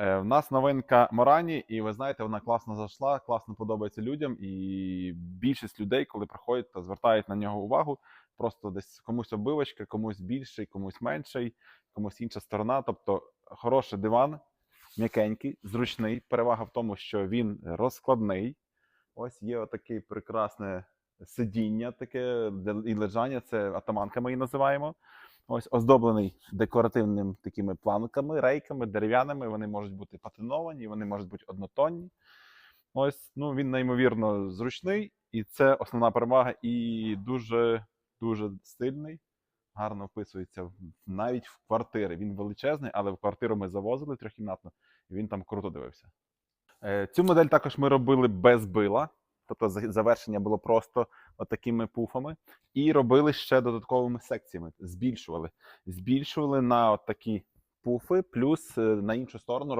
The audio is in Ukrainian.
Е, В нас новинка Морані, і ви знаєте, вона класно зайшла, класно подобається людям. І більшість людей, коли приходять, то звертають на нього увагу. Просто десь комусь обивочка, комусь більший, комусь менший, комусь інша сторона. Тобто хороший диван, м'якенький, зручний. Перевага в тому, що він розкладний. Ось є отаке прекрасне сидіння, таке і лежання. Це атаманка, ми її називаємо. Ось оздоблений декоративними такими планками, рейками, дерев'яними. Вони можуть бути патиновані, вони можуть бути однотонні. Ось, ну він неймовірно зручний, і це основна перевага, і дуже дуже стильний, гарно вписується навіть в квартири. Він величезний, але в квартиру ми завозили трьохкімнатну, і він там круто дивився. Е, Цю модель також ми робили без била, тобто завершення було просто отакими пуфами. І робили ще додатковими секціями, збільшували. Збільшували на такі пуфи, плюс е, на іншу сторону